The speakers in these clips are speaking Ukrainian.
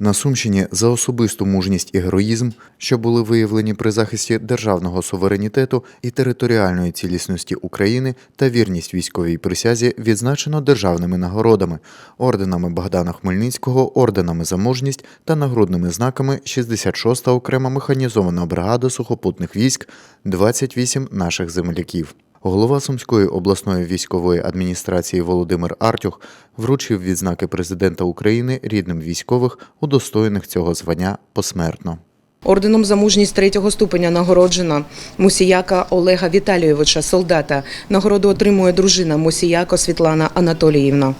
На Сумщині за особисту мужність і героїзм, що були виявлені при захисті державного суверенітету і територіальної цілісності України та вірність військовій присязі, відзначено державними нагородами, орденами Богдана Хмельницького, орденами за мужність та нагрудними знаками 66-та окрема механізована бригада сухопутних військ, 28 наших земляків. Голова Сумської обласної військової адміністрації Володимир Артюх вручив відзнаки президента України рідним військових, удостоєних цього звання посмертно. Орденом за мужність третього ступеня нагороджена Мусіяка Олега Віталійовича, солдата. Нагороду отримує дружина Мусіяко Світлана Анатоліївна.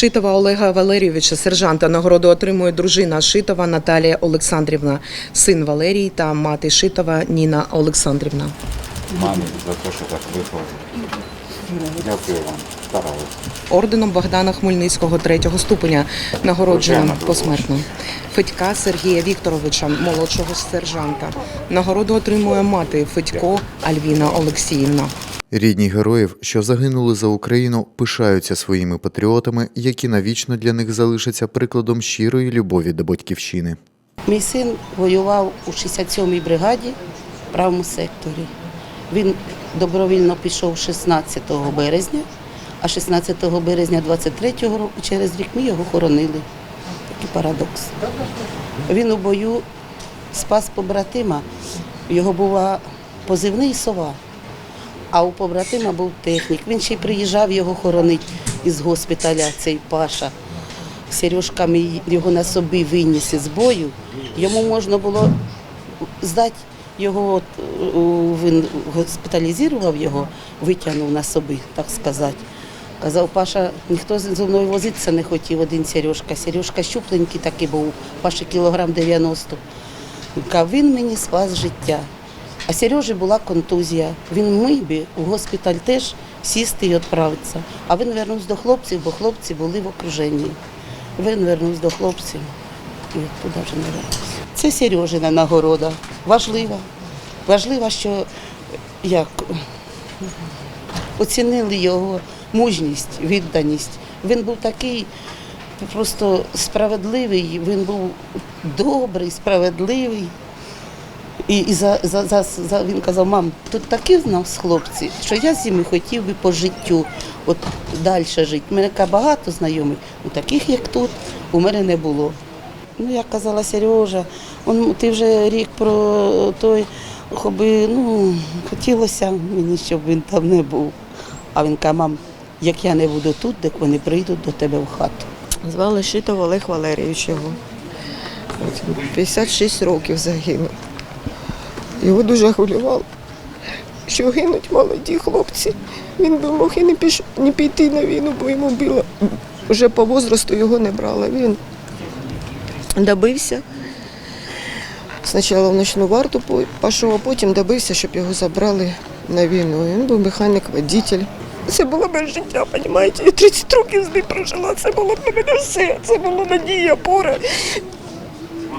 Шитова Олега Валерійовича, сержанта. Нагороду отримує дружина Шитова Наталія Олександрівна, син Валерій та мати Шитова Ніна Олександрівна. мамі за те, що так виховали. Дякую вам, старалися. Орденом Богдана Хмельницького третього ступеня нагороджена посмертно. Федька Сергія Вікторовича, молодшого сержанта. Нагороду отримує мати Федько Альвіна Олексіївна. Рідні героїв, що загинули за Україну, пишаються своїми патріотами, які навічно для них залишаться прикладом щирої любові до батьківщини. Мій син воював у 67-й бригаді в правому секторі. Він добровільно пішов 16 березня, а 16 березня 23-го року через рік ми його хоронили. Такий парадокс. Він у бою спас побратима. Його була позивний сова, а у побратима був технік. Він ще й приїжджав його хоронить із госпіталя, цей Паша. Сережка його на собі виніс із бою. Йому можна було здати його, він госпіталізував його, витягнув на собі, так сказати. Казав, Паша, ніхто зі мною возитися не хотів, один Сережка. Сережка щупленький такий був, Паша кілограм 90. Він каже, він мені спас життя. А Сережі була контузія. Він міг би у госпіталь теж сісти і відправитися. А він вернувся до хлопців, бо хлопці були в окруженні. Він вернувся до хлопців і туди вже не вернувся. Це Сережина нагорода. Важлива. Важлива, що як оцінили його мужність, відданість. Він був такий просто справедливий, він був добрий, справедливий. І, і за, за, за, за, він казав, мам, тут такі в нас хлопці, що я з ними хотів би по життю, от далі жити. У мене багато знайомих, ну таких як тут, у мене не було. Ну, як казала Сережа, он, ти вже рік про той, хоби, ну, хотілося мені, щоб він там не був. А він каже, мам, як я не буду тут, так вони прийдуть до тебе в хату. Звали Шитов Олег Валерійович його. 56 років загинув. Його дуже хвилювало, що гинуть молоді хлопці. Він би мог і не, піш... не піти на війну, бо йому було вже по возрасту його не брали. Він добився. Спочатку в ночну варту пішов, а потім добився, щоб його забрали на війну. Він був механік, водитель. Це було моє життя, розумієте? Я 30 років з ним прожила. Це було для мене все. Це була надія, опора,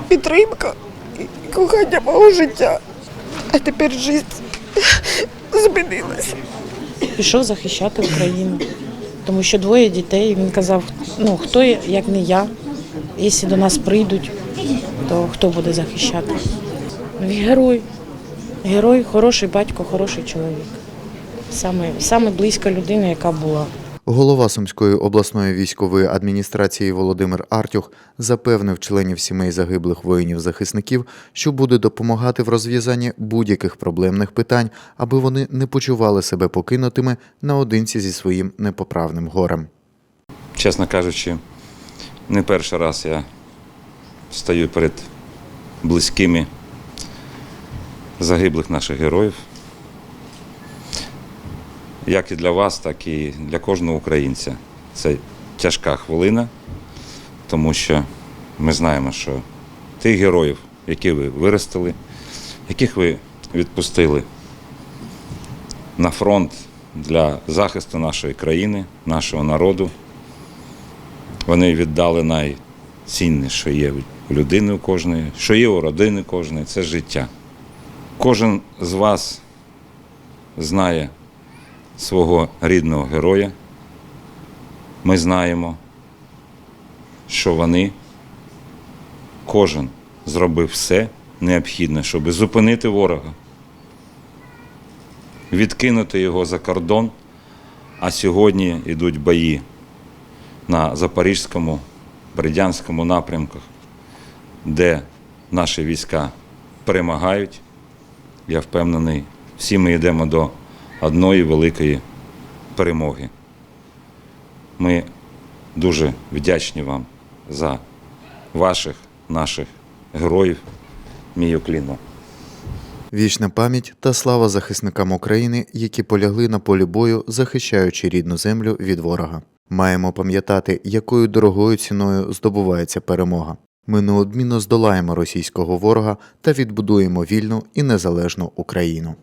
підтримка і кохання мого життя. А тепер життя змінилася. пішов захищати Україну. Тому що двоє дітей. Він казав, ну хто як не я, якщо до нас прийдуть, то хто буде захищати? Герой. Герой, хороший батько, хороший чоловік. Саме, саме близька людина, яка була. Голова Сумської обласної військової адміністрації Володимир Артюх запевнив членів сімей загиблих воїнів-захисників, що буде допомагати в розв'язанні будь-яких проблемних питань, аби вони не почували себе покинутими наодинці зі своїм непоправним горем. Чесно кажучи, не перший раз я стою перед близькими загиблих наших героїв. Як і для вас, так і для кожного українця. Це тяжка хвилина, тому що ми знаємо, що тих героїв, які ви виростили, яких ви відпустили на фронт для захисту нашої країни, нашого народу, вони віддали найцінніше, що є у людини у кожної, що є у родини кожної це життя. Кожен з вас знає свого рідного героя. Ми знаємо, що вони кожен зробив все необхідне, щоб зупинити ворога, відкинути його за кордон. А сьогодні йдуть бої на Запорізькому, Бердянському напрямках, де наші війська перемагають. Я впевнений, всі ми йдемо до одної великої перемоги. Ми дуже вдячні вам за ваших, наших героїв. Мій уклін вам. Вічна пам'ять та слава захисникам України, які полягли на полі бою, захищаючи рідну землю від ворога. Маємо пам'ятати, якою дорогою ціною здобувається перемога. Ми неодмінно здолаємо російського ворога та відбудуємо вільну і незалежну Україну.